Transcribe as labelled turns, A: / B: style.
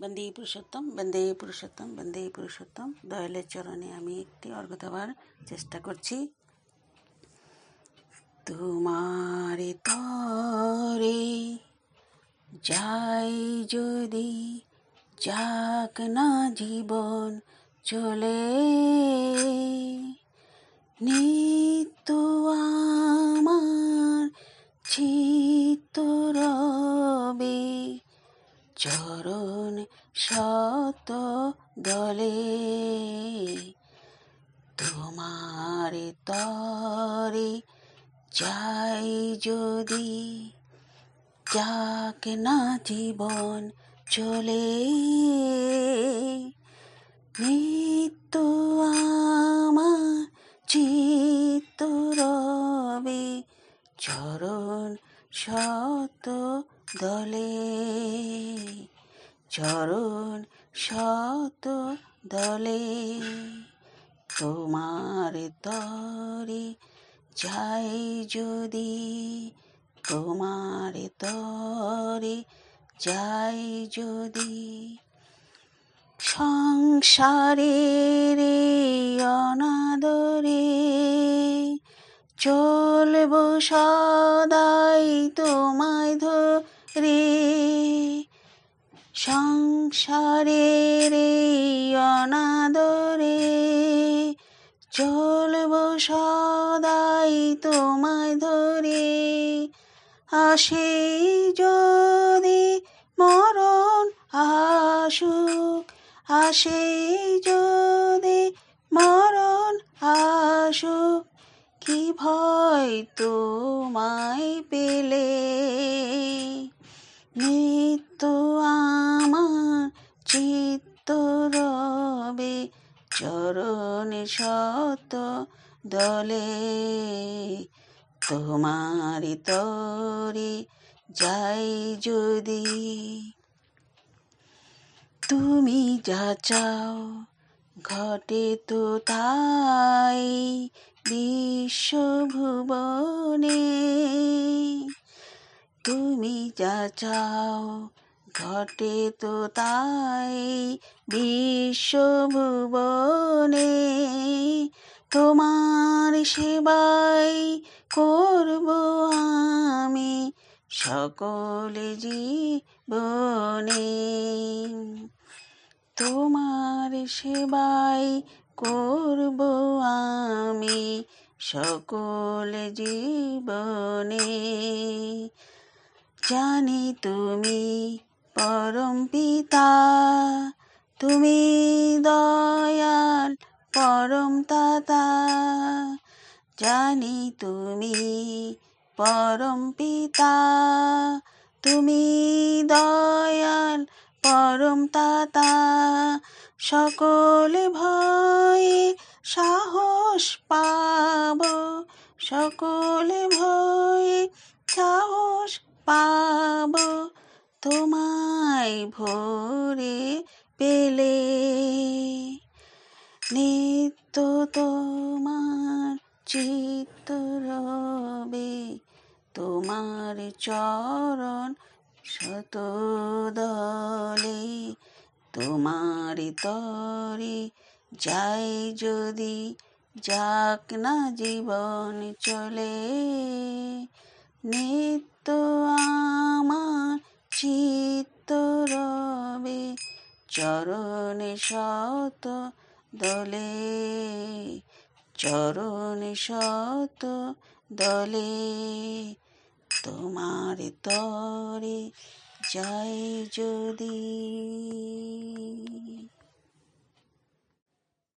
A: বন্দে পুরুষোত্তম বন্দে পুরুষোত্তম বন্দে পুরুষোত্তম। দয়ালের চরণে আমি একটি অর্ঘ দেওয়ার চেষ্টা করছি। তোমারে তরে যাই যদি যাক না জীবন চলে, নিত্য আমার চিত্ত রবে, চরণ শত দলে তোমার তরে যাই যদি যাক না জীবন চলে। নিত্য আমার চিত্ত রবে চরণ শত দলে। চরণ শত দলে তোমার তরে যাই যদি, তোমার তরে যাই যদি। সংসারের অনাদরে চলব সদাই তোমায় ধরে। সংসারের অনাদরে চলব সদাই তোমায় ধরে। আসে যদি মরণ আসুক, আসে যদি মরণ আসুক, কি ভয় তোমায় পেলে? আমার চিত্ত রবে চরণ শত দলে। তোমার তরে যাই যদি তুমি যা চাও, ঘটে তো তাই বিশ্বভুবনে। তুমি যা চাও ঘটে তো তাই বিশ্বভুবনে তোমার সেবাই করব আমি সকল জীবনে। তোমার সেবাই করব আমি সকল জীবনে। জানি তুমি পরম পিতা, তুমি দয়াল পরম তাতা জানি তুমি পরম পিতা, তুমি দয়াল পরম তাতা সকলে ভয়ে সাহস পাব, সকলে ভয়ে সাহস পাব। তোমায় ভোরে পেলে নিত্য তোমার চিত্ত রবে, তোমার চরণ শত দলে তোমার তরে যাই যদি যাক না জীবন চলে, নিত্য চরণ শত দলে চরণ শত দলে তোমার তরে যাই যদি।